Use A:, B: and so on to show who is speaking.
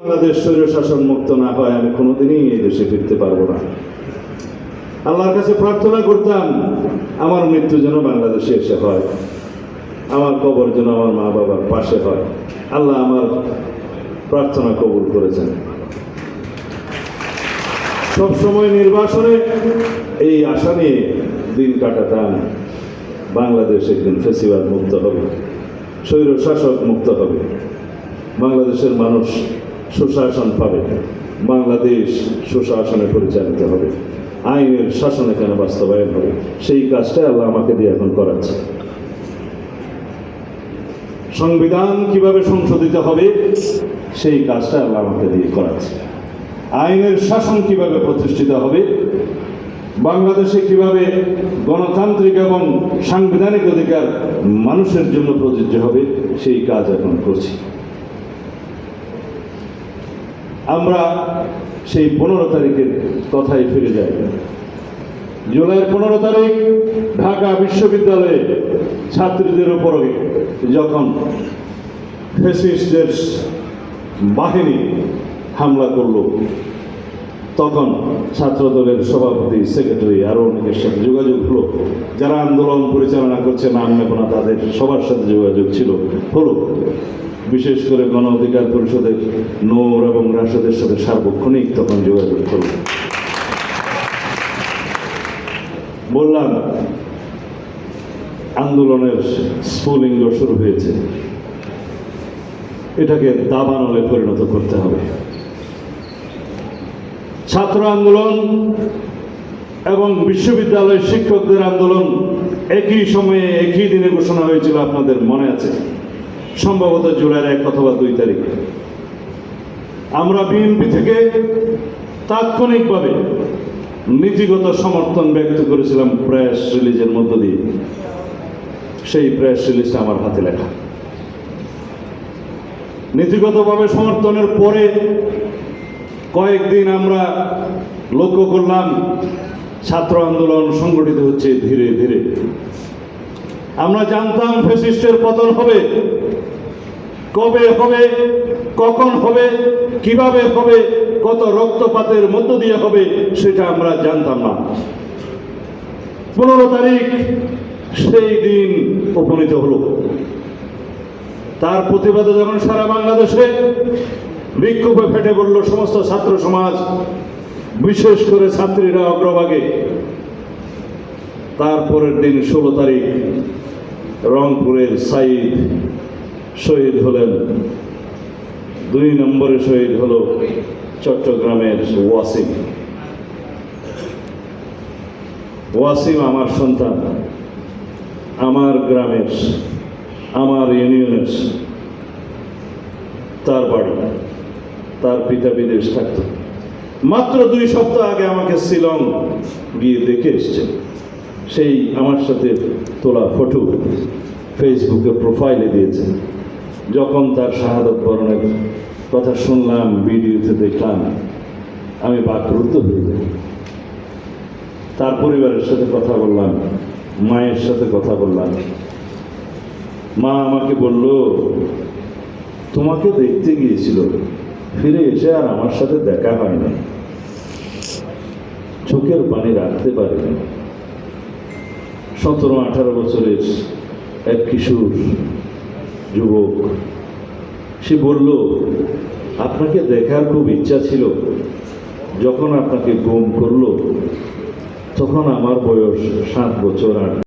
A: বাংলাদেশ স্বৈর শাসন মুক্ত না হয়, আমি কোনোদিনই এই দেশে ফিরতে পারব না। আল্লাহর কাছে প্রার্থনা করতাম, আমার মৃত্যু যেন বাংলাদেশে এসে হয়। আমার কবর যেন আমার মা বাবার পাশে হয়। আল্লাহ আমার প্রার্থনা কবুল করেছেন। সবসময় নির্বাসনে এই আশা নিয়ে দিন কাটাতাম, বাংলাদেশ একদিন ফেসিবাদ মুক্ত হবে স্বৈর শাসক মুক্ত হবে, বাংলাদেশের মানুষ সুশাসন পাবে বাংলাদেশ সুশাসনে পরিচালিত হবে। আইনের শাসনে কেন বাস্তবায়ন হবে? সেই কাজটা আল্লাহ আমাকে দিয়ে এখন করাচ্ছে। সংবিধান কীভাবে সংশোধিত হবে? সেই কাজটা আল্লাহ আমাকে দিয়ে করাচ্ছে। আইনের শাসন কীভাবে প্রতিষ্ঠিত হবে? বাংলাদেশে কীভাবে গণতান্ত্রিক এবং সাংবিধানিক অধিকার মানুষের জন্য প্রযোজ্য হবে? সেই কাজ এখন করছি। আমরা সেই পনেরো তারিখের কথায় ফিরে যাই। জুলাইয়ের পনেরো তারিখ ঢাকা বিশ্ববিদ্যালয়ে ছাত্রীদের উপরে যখন ফেসিস্টের বাহিনী হামলা করল তখন ছাত্রদলের সভাপতি সেক্রেটারি আরও অনেকের সাথে যোগাযোগ হলো। যারা আন্দোলন পরিচালনা করছে, নাম নেব না, তাদের সবার সাথে যোগাযোগ ছিল। হলো, বিশেষ করে গণ অধিকার পরিষদের নৌর এবং রাশেদের সাথে সার্বক্ষণিক তখন যোগাযোগ করল বললাম, আন্দোলনের স্ফুলিঙ্গ শুরু হয়েছে। এটাকে দাবানলে পরিণত করতে হবে। ছাত্র আন্দোলন এবং বিশ্ববিদ্যালয়ের শিক্ষকদের আন্দোলন একই সময়ে একই দিনে ঘোষণা হয়েছিল আপনাদের মনে আছে? সম্ভবত জুলাইয়ের এক অথবা দুই তারিখ। আমরা বিএনপি থেকে তাৎক্ষণিকভাবে নীতিগত সমর্থন ব্যক্ত করেছিলাম প্রেস রিলিজের মধ্য দিয়ে। সেই প্রেস রিলিজটা আমার হাতে লেখা। নীতিগতভাবে সমর্থনের পরে কয়েকদিন আমরা লক্ষ্য করলাম, ছাত্র আন্দোলন সংগঠিত হচ্ছে ধীরে ধীরে। আমরা জানতাম ফেসিস্টের পতন হবে, কবে হবে, কখন হবে, কীভাবে হবে, কত রক্তপাতের মধ্য দিয়ে হবে, সেটা আমরা জানতাম না। পনেরো তারিখ সেই দিন উপনীত হলো। তার প্রতিবাদে যখন সারা বাংলাদেশে বিক্ষোভে ফেটে পড়ল সমস্ত ছাত্র সমাজ, বিশেষ করে ছাত্রীরা অগ্রভাগে। তারপরের দিন ষোলো তারিখ, রংপুরের সাইদ শহীদ হলেন। দুই নম্বরে শহীদ হল চট্টগ্রামের ওয়াসিম। ওয়াসিম আমার সন্তান, আমার গ্রামের, আমার ইউনিয়নের। তার বাড়ি, তার পিতা বিদেশ থাকত। মাত্র দুই সপ্তাহ আগে আমাকে শিলং গিয়ে দেখে এসছে। সেই আমার সাথে তোলা ফটো ফেসবুকে প্রোফাইলে দিয়েছে। যখন তার শাহাদত বরণের কথা শুনলাম, ভিডিওতে দেখলাম, আমি বাকরুদ্ধ হয়ে যাই তার পরিবারের সাথে কথা বললাম, মায়ের সাথে কথা বললাম। মা আমাকে বলল তোমাকে দেখতে গিয়েছিল। ফিরে এসে আর আমার সাথে দেখা হয়নি চোখের পানি রাখতে পারিনি। সতেরো, আঠারো বছরের এক কিশোর যুবক, সে বলল, আপনাকে দেখার খুব ইচ্ছা ছিল। যখন আপনাকে গুম করল, তখন আমার বয়স সাত বছর আট